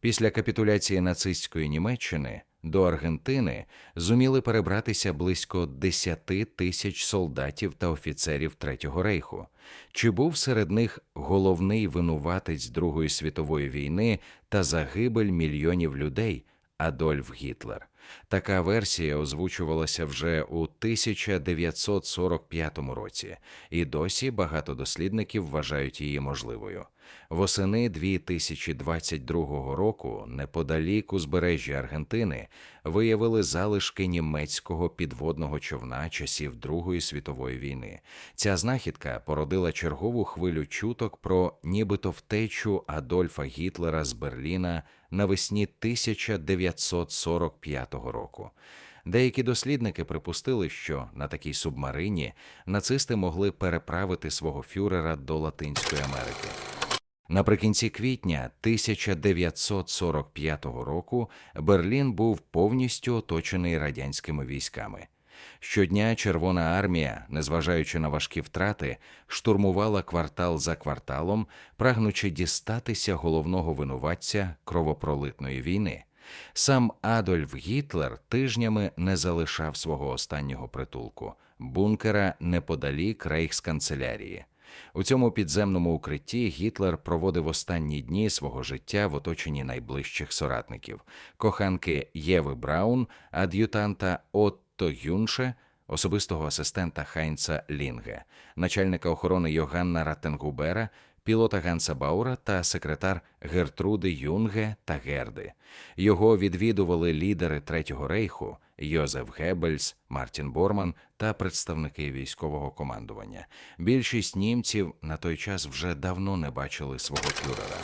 Після капітуляції нацистської Німеччини до Аргентини зуміли перебратися близько 10 тисяч солдатів та офіцерів Третього рейху. Чи був серед них головний винуватець Другої світової війни та загибель мільйонів людей Адольф Гітлер? Така версія озвучувалася вже у 1945 році, і досі багато дослідників вважають її можливою. Восени 2022 року, неподалік узбережжя Аргентини, виявили залишки німецького підводного човна часів Другої світової війни. Ця знахідка породила чергову хвилю чуток про нібито втечу Адольфа Гітлера з Берліна навесні 1945 року. Деякі дослідники припустили, що на такій субмарині нацисти могли переправити свого фюрера до Латинської Америки. Наприкінці квітня 1945 року Берлін був повністю оточений радянськими військами. Щодня Червона армія, незважаючи на важкі втрати, штурмувала квартал за кварталом, прагнучи дістатися головного винуватця кровопролитної війни. Сам Адольф Гітлер тижнями не залишав свого останнього притулку бункера неподалік рейхсканцелярії. У цьому підземному укритті Гітлер проводив останні дні свого життя в оточенні найближчих соратників коханки Єви Браун, ад'ютанта Отто Юнше, особистого асистента Хайнца Лінге, начальника охорони Йоганна Раттенгубера, пілота Ганса Баура та секретар Гертруди Юнге та Герди. Його відвідували лідери Третього рейху Йозеф Геббельс, Мартін Борман та представники військового командування. Більшість німців на той час вже давно не бачили свого фюрера.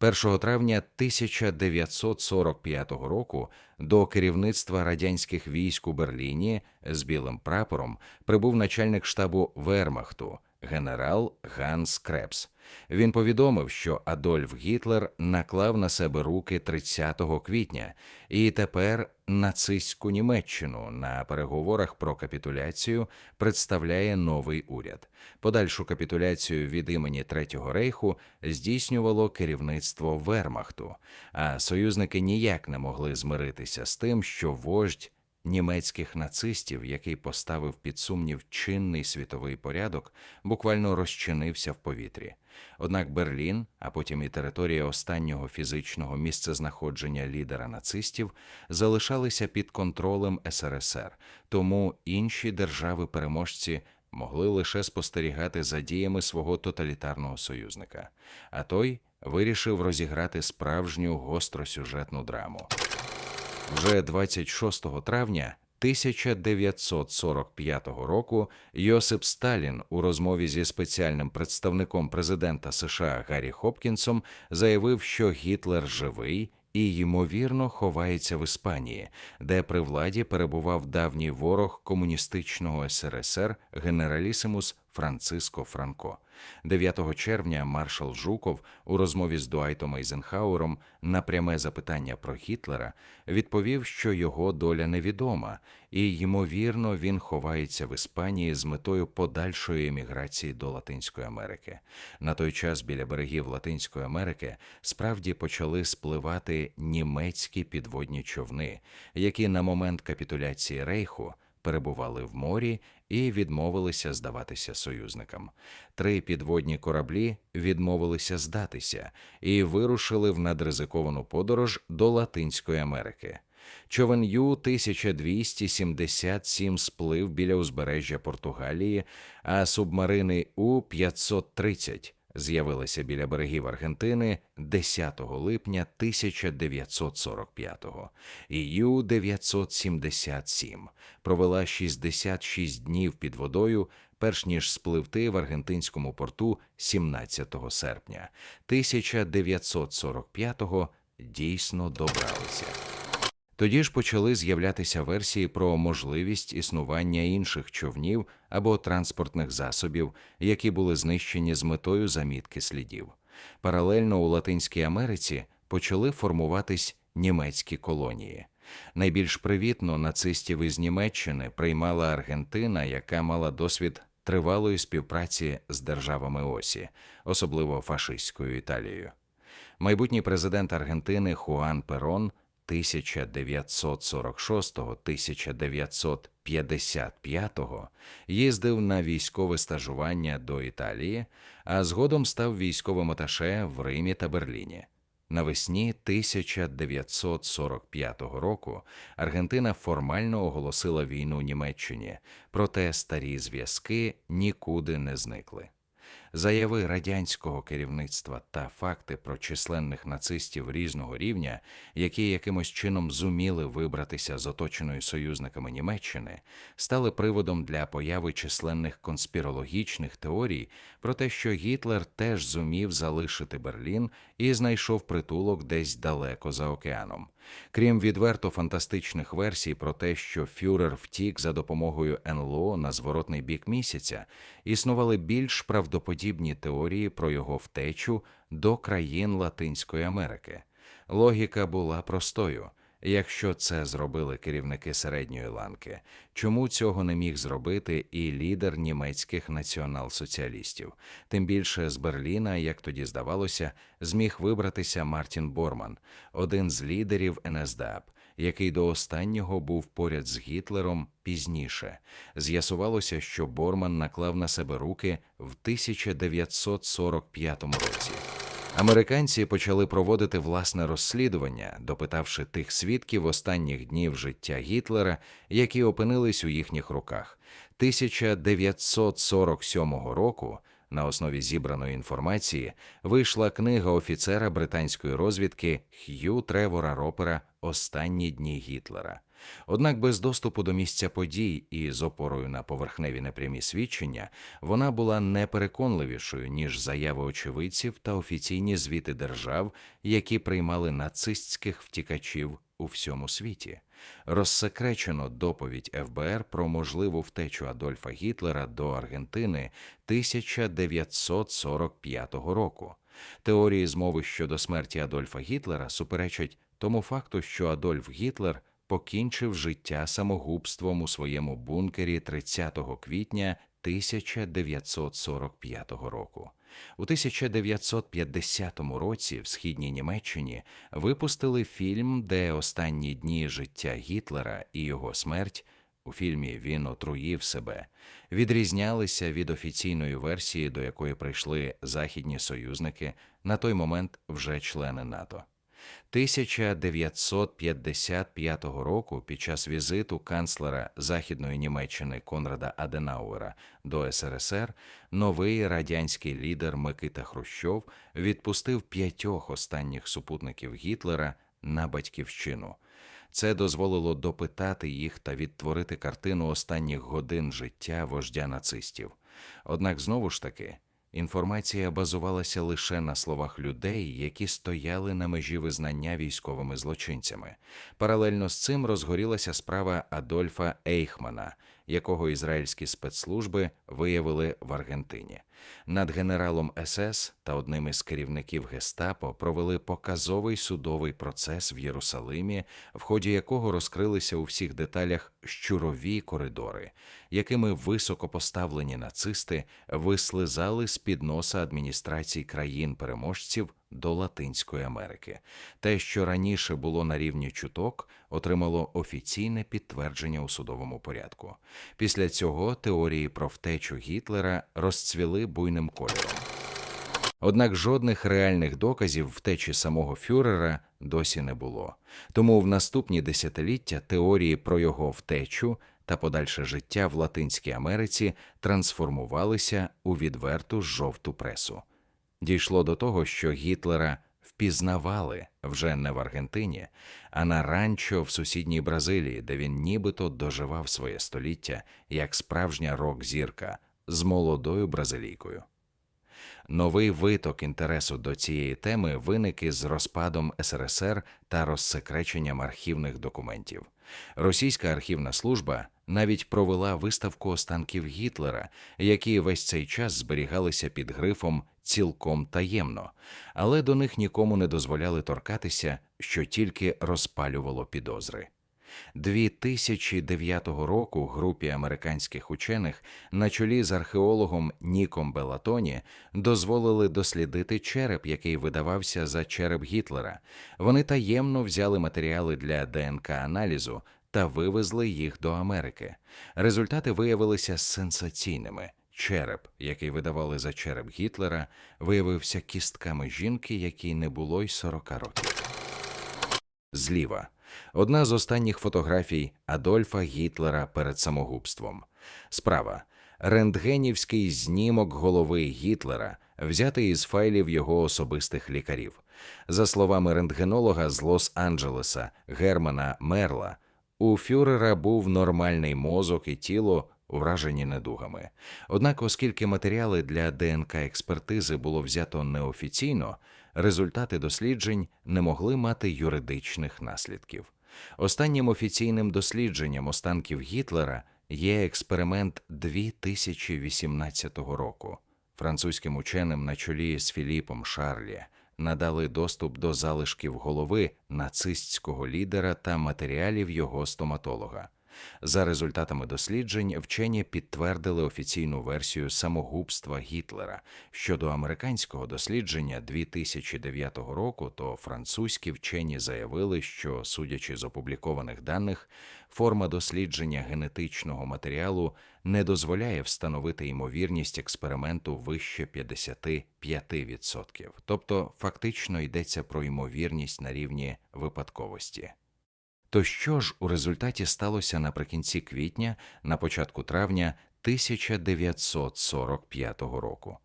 1 травня 1945 року до керівництва радянських військ у Берліні з білим прапором прибув начальник штабу Вермахту генерал Ганс Крепс. Він повідомив, що Адольф Гітлер наклав на себе руки 30 квітня, і тепер нацистську Німеччину на переговорах про капітуляцію представляє новий уряд. Подальшу капітуляцію від імені Третього рейху здійснювало керівництво Вермахту, а союзники ніяк не могли змиритися з тим, що вождь німецьких нацистів, який поставив під сумнів чинний світовий порядок, буквально розчинився в повітрі. Однак Берлін, а потім і територія останнього фізичного місцезнаходження лідера нацистів, залишалися під контролем СРСР, тому інші держави-переможці. Могли лише спостерігати за діями свого тоталітарного союзника, а той вирішив розіграти справжню гостросюжетну драму. Вже 26 травня 1945 року Йосип Сталін у розмові зі спеціальним представником президента США Гаррі Хопкінсом заявив, що Гітлер живий і ймовірно ховається в Іспанії, де при владі перебував давній ворог комуністичного СРСР генералісимус Франциско Франко. 9 червня маршал Жуков у розмові з Дуайтом Ейзенхауером на пряме запитання про Гітлера відповів, що його доля невідома, і ймовірно він ховається в Іспанії з метою подальшої еміграції до Латинської Америки. На той час біля берегів Латинської Америки справді почали спливати німецькі підводні човни, які на момент капітуляції Рейху перебували в морі і відмовилися здаватися союзникам. Три підводні кораблі відмовилися здатися і вирушили в надризиковану подорож до Латинської Америки. Човен Ю 1277 сплив біля узбережжя Португалії, а субмарини У 530 з'явилися біля берегів Аргентини 10 липня 1945-го. І Ю-977 провела 66 днів під водою, перш ніж спливти в аргентинському порту 17 серпня. 1945-го дійсно добралися. Тоді ж почали з'являтися версії про можливість існування інших човнів або транспортних засобів, які були знищені з метою замітки слідів. Паралельно у Латинській Америці почали формуватись німецькі колонії. Найбільш привітно нацистів із Німеччини приймала Аргентина, яка мала досвід тривалої співпраці з державами Осі, особливо фашистською Італією. Майбутній президент Аргентини Хуан Перон 1946-1955 їздив на військове стажування до Італії, а згодом став військовим аташе в Римі та Берліні. Навесні 1945 року Аргентина формально оголосила війну Німеччині, проте старі зв'язки нікуди не зникли. Заяви радянського керівництва та факти про численних нацистів різного рівня, які якимось чином зуміли вибратися з оточеної союзниками Німеччини, стали приводом для появи численних конспірологічних теорій про те, що Гітлер теж зумів залишити Берлін і знайшов притулок десь далеко за океаном. Крім відверто фантастичних версій про те, що Фюрер втік за допомогою НЛО на зворотний бік місяця, існували більш правдоподібні теорії про його втечу до країн Латинської Америки. Логіка була простою. Якщо це зробили керівники середньої ланки, чому цього не міг зробити і лідер німецьких націонал-соціалістів? Тим більше з Берліна, як тоді здавалося, зміг вибратися Мартін Борман, один з лідерів НСДАП, який до останнього був поряд з Гітлером пізніше. З'ясувалося, що Борман наклав на себе руки в 1945 році. Американці почали проводити власне розслідування, допитавши тих свідків останніх днів життя Гітлера, які опинились у їхніх руках. 1947 року. На основі зібраної інформації вийшла книга офіцера британської розвідки Х'ю Тревора Ропера Останні дні Гітлера. Однак без доступу до місця подій і з опорою на поверхневі непрямі свідчення вона була непереконливішою ніж заяви очевидців та офіційні звіти держав, які приймали нацистських втікачів у всьому світі. Розсекречено доповідь ФБР про можливу втечу Адольфа Гітлера до Аргентини 1945 року. Теорії змови щодо смерті Адольфа Гітлера суперечать тому факту, що Адольф Гітлер покінчив життя самогубством у своєму бункері 30 квітня 1945 року. У 1950 році в східній Німеччині випустили фільм, де останні дні життя Гітлера і його смерть. У фільмі він отруїв себе, відрізнялися від офіційної версії, до якої прийшли західні союзники, на той момент вже члени НАТО. 1955 року під час візиту канцлера Західної Німеччини Конрада Аденауера до СРСР новий радянський лідер Микита Хрущов відпустив п'ятьох останніх супутників Гітлера на батьківщину. Це дозволило допитати їх та відтворити картину останніх годин життя вождя нацистів. Однак знову ж таки. Інформація базувалася лише на словах людей, які стояли на межі визнання військовими злочинцями. Паралельно з цим розгорілася справа Адольфа Ейхмана, якого ізраїльські спецслужби виявили в Аргентині. Над генералом СС та одним із керівників Гестапо провели показовий судовий процес в Єрусалимі, в ході якого розкрилися у всіх деталях щурові коридори, якими високопоставлені нацисти вислизали з під носа адміністрацій країн-переможців до Латинської Америки. Те, що раніше було на рівні чуток, отримало офіційне підтвердження у судовому порядку. Після цього теорії про втечу Гітлера розцвіли буйним кольором. Однак жодних реальних доказів втечі самого Фюрера досі не було. Тому в наступні десятиліття теорії про його втечу та подальше життя в Латинській Америці трансформувалися у відверту жовту пресу. Дійшло до того, що Гітлера впізнавали вже не в Аргентині, а на ранчо в сусідній Бразилії, де він нібито доживав своє століття як справжня рок-зірка з молодою бразилійкою. Новий виток інтересу до цієї теми виник із розпадом СРСР та розсекреченням архівних документів. Російська архівна служба навіть провела виставку останків Гітлера, які весь цей час зберігалися під грифом цілком таємно, але до них нікому не дозволяли торкатися, що тільки розпалювало підозри. 2009 року групі американських учених на чолі з археологом Ніком Белатоні дозволили дослідити череп, який видавався за череп Гітлера. Вони таємно взяли матеріали для ДНК-аналізу та вивезли їх до Америки. Результати виявилися сенсаційними. Череп, який видавали за череп Гітлера, виявився кістками жінки, якій не було й 40 років. Зліва одна з останніх фотографій Адольфа Гітлера перед самогубством. Справа рентгенівський знімок голови Гітлера, взятий із файлів його особистих лікарів. За словами рентгенолога з Лос-Анджелеса Германа Мерла, у фюрера був нормальний мозок і тіло, вражені недугами. Однак, оскільки матеріали для ДНК експертизи було взято неофіційно, результати досліджень не могли мати юридичних наслідків. Останнім офіційним дослідженням останків Гітлера є експеримент 2018 року. Французьким ученим на чолі з Філіпом Шарлі надали доступ до залишків голови нацистського лідера та матеріалів його стоматолога. За результатами досліджень, вчені підтвердили офіційну версію самогубства Гітлера. Щодо американського дослідження 2009 року, то французькі вчені заявили, що, судячи з опублікованих даних, форма дослідження генетичного матеріалу не дозволяє встановити ймовірність експерименту вище 55%. Тобто фактично йдеться про ймовірність на рівні випадковості. То що ж у результаті сталося наприкінці квітня, на початку травня 1945 року?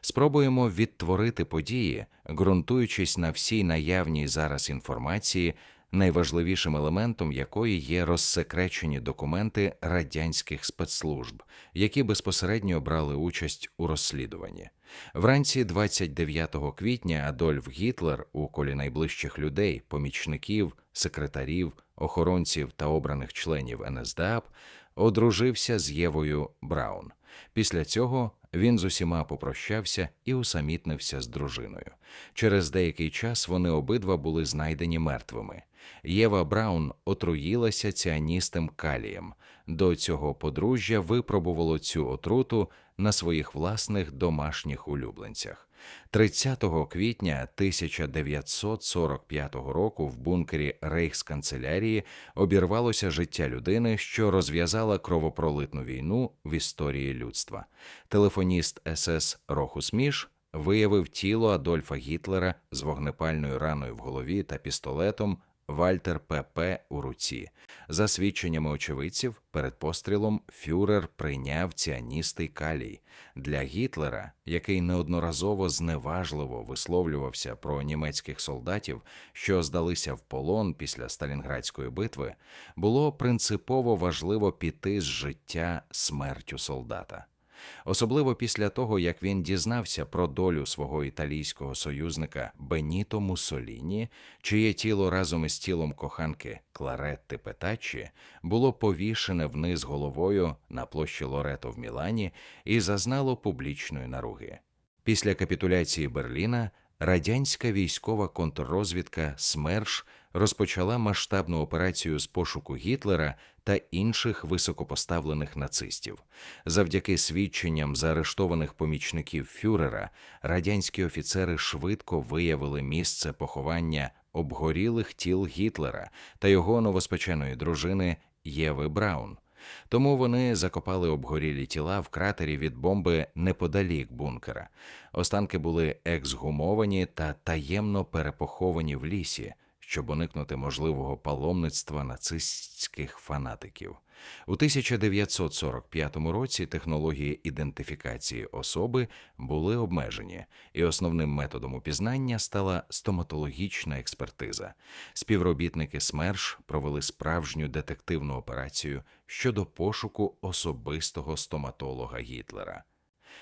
Спробуємо відтворити події, ґрунтуючись на всій наявній зараз інформації, найважливішим елементом якої є розсекречені документи радянських спецслужб, які безпосередньо брали участь у розслідуванні. Вранці 29 квітня Адольф Гітлер у колі найближчих людей, помічників, секретарів, охоронців та обраних членів НСДАП одружився з Євою Браун. Після цього він з усіма попрощався і усамітнився з дружиною. Через деякий час вони обидва були знайдені мертвими. Єва Браун отруїлася ціаністим калієм. До цього подружжя випробувало цю отруту на своїх власних домашніх улюбленцях. 30 квітня 1945 року в бункері Рейхсканцелярії обірвалося життя людини, що розв'язала кровопролитну війну в історії людства. Телефоніст СС Рохус Міш виявив тіло Адольфа Гітлера з вогнепальною раною в голові та пістолетом Вальтер П.П. у руці. За свідченнями очевидців, перед пострілом Фюрер прийняв ціаністий калій. Для Гітлера, який неодноразово зневажливо висловлювався про німецьких солдатів, що здалися в полон після Сталінградської битви, було принципово важливо піти з життя смертю солдата особливо після того, як він дізнався про долю свого італійського союзника Беніто Муссоліні, чиє тіло разом із тілом коханки Кларетти Петачі було повішене вниз головою на площі Лорето в Мілані і зазнало публічної наруги. Після капітуляції Берліна радянська військова контррозвідка СМЕРШ розпочала масштабну операцію з пошуку Гітлера та інших високопоставлених нацистів. Завдяки свідченням заарештованих помічників Фюрера, радянські офіцери швидко виявили місце поховання обгорілих тіл Гітлера та його новоспеченої дружини Єви Браун. Тому вони закопали обгорілі тіла в кратері від бомби неподалік бункера. Останки були ексгумовані та таємно перепоховані в лісі, щоб уникнути можливого паломництва нацистських фанатиків. У 1945 році технології ідентифікації особи були обмежені, і основним методом упізнання стала стоматологічна експертиза. Співробітники СМЕРШ провели справжню детективну операцію щодо пошуку особистого стоматолога Гітлера.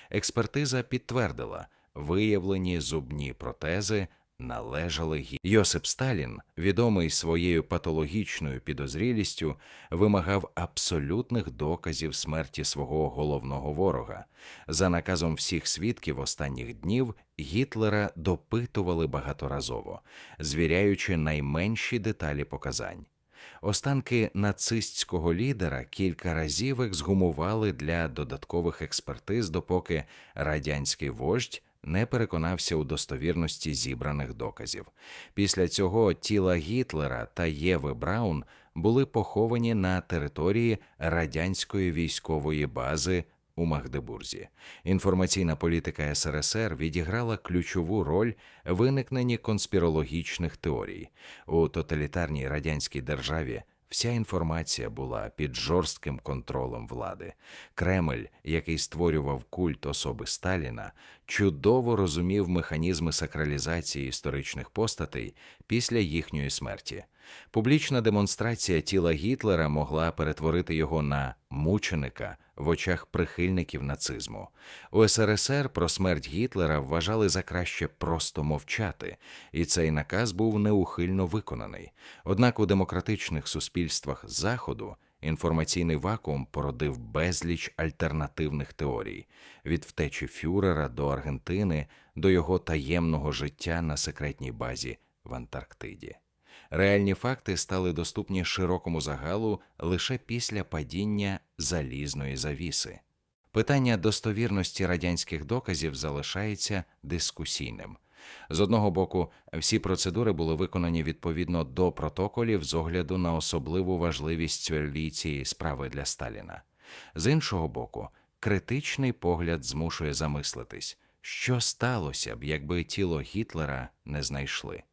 Експертиза підтвердила виявлені зубні протези належали гі. Йосип Сталін, відомий своєю патологічною підозрілістю, вимагав абсолютних доказів смерті свого головного ворога. За наказом всіх свідків останніх днів Гітлера допитували багаторазово, звіряючи найменші деталі показань. Останки нацистського лідера кілька разів ексгумували для додаткових експертиз, допоки радянський вождь не переконався у достовірності зібраних доказів. Після цього тіла Гітлера та Єви Браун були поховані на території радянської військової бази у Магдебурзі. Інформаційна політика СРСР відіграла ключову роль в виникненні конспірологічних теорій у тоталітарній радянській державі. Вся інформація була під жорстким контролем влади. Кремль, який створював культ особи Сталіна, чудово розумів механізми сакралізації історичних постатей після їхньої смерті. Публічна демонстрація тіла Гітлера могла перетворити його на мученика в очах прихильників нацизму. У СРСР про смерть Гітлера вважали за краще просто мовчати, і цей наказ був неухильно виконаний. Однак у демократичних суспільствах Заходу інформаційний вакуум породив безліч альтернативних теорій від втечі Фюрера до Аргентини до його таємного життя на секретній базі в Антарктиді. Реальні факти стали доступні широкому загалу лише після падіння залізної завіси. Питання достовірності радянських доказів залишається дискусійним. З одного боку, всі процедури були виконані відповідно до протоколів з огляду на особливу важливість цієї справи для Сталіна. З іншого боку, критичний погляд змушує замислитись, що сталося б, якби тіло Гітлера не знайшли.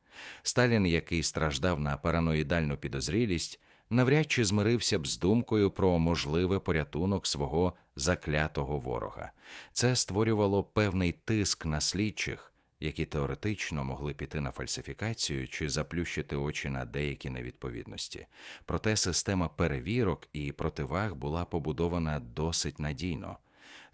Сталін, який страждав на параноїдальну підозрілість, навряд чи змирився б з думкою про можливий порятунок свого заклятого ворога. Це створювало певний тиск на слідчих, які теоретично могли піти на фальсифікацію чи заплющити очі на деякі невідповідності. Проте система перевірок і противаг була побудована досить надійно.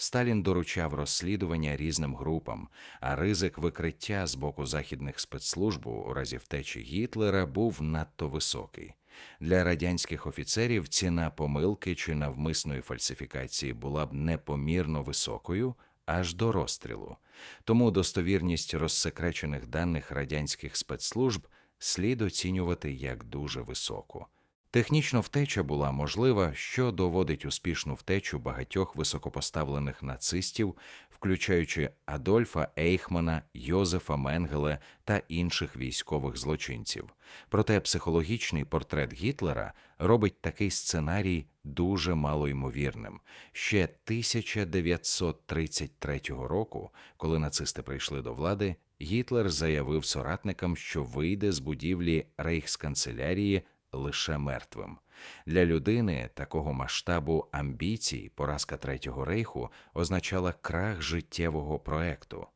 Сталін доручав розслідування різним групам, а ризик викриття з боку західних спецслужб у разі втечі Гітлера був надто високий. Для радянських офіцерів ціна помилки чи навмисної фальсифікації була б непомірно високою аж до розстрілу. Тому достовірність розсекречених даних радянських спецслужб слід оцінювати як дуже високу. Технічно втеча була можлива, що доводить успішну втечу багатьох високопоставлених нацистів, включаючи Адольфа Ейхмана, Йозефа Менгеле та інших військових злочинців. Проте психологічний портрет Гітлера робить такий сценарій дуже малоймовірним. Ще 1933 року, коли нацисти прийшли до влади, Гітлер заявив соратникам, що вийде з будівлі рейхсканцелярії лише мертвим. Для людини такого масштабу амбіцій поразка Третього рейху означала крах життєвого проекту.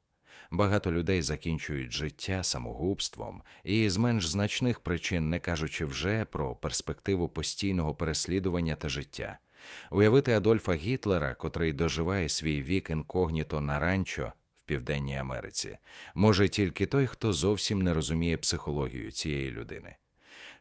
Багато людей закінчують життя самогубством і з менш значних причин, не кажучи вже про перспективу постійного переслідування та життя. Уявити Адольфа Гітлера, котрий доживає свій вік інкогніто на ранчо в Південній Америці, може тільки той, хто зовсім не розуміє психологію цієї людини.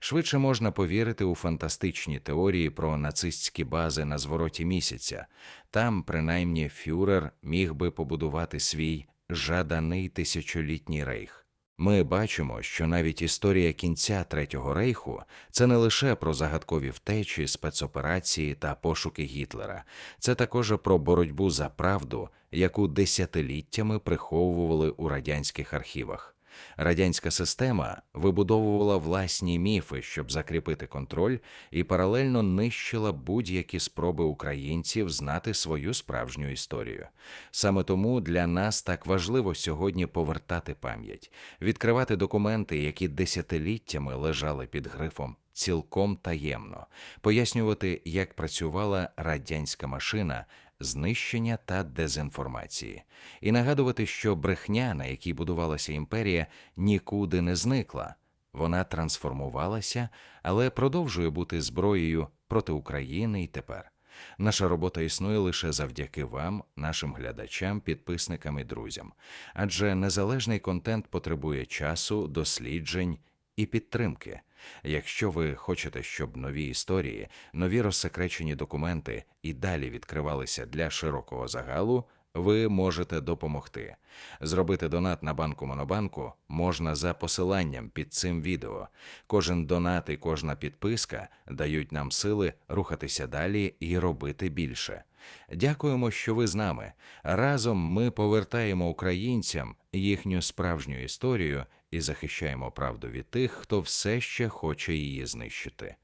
Швидше можна повірити у фантастичні теорії про нацистські бази на звороті місяця. Там, принаймні, Фюрер міг би побудувати свій жаданий тисячолітній рейх. Ми бачимо, що навіть історія кінця Третього рейху це не лише про загадкові втечі, спецоперації та пошуки Гітлера, це також про боротьбу за правду, яку десятиліттями приховували у радянських архівах. Радянська система вибудовувала власні міфи, щоб закріпити контроль, і паралельно нищила будь-які спроби українців знати свою справжню історію. Саме тому для нас так важливо сьогодні повертати пам'ять, відкривати документи, які десятиліттями лежали під грифом. Цілком таємно пояснювати, як працювала радянська машина, знищення та дезінформації, і нагадувати, що брехня, на якій будувалася імперія, нікуди не зникла. Вона трансформувалася, але продовжує бути зброєю проти України і тепер. Наша робота існує лише завдяки вам, нашим глядачам, підписникам і друзям, адже незалежний контент потребує часу, досліджень і підтримки. Якщо ви хочете, щоб нові історії, нові розсекречені документи і далі відкривалися для широкого загалу, ви можете допомогти. Зробити донат на банку Монобанку можна за посиланням під цим відео. Кожен донат і кожна підписка дають нам сили рухатися далі і робити більше. Дякуємо, що ви з нами. Разом ми повертаємо українцям їхню справжню історію і захищаємо правду від тих, хто все ще хоче її знищити.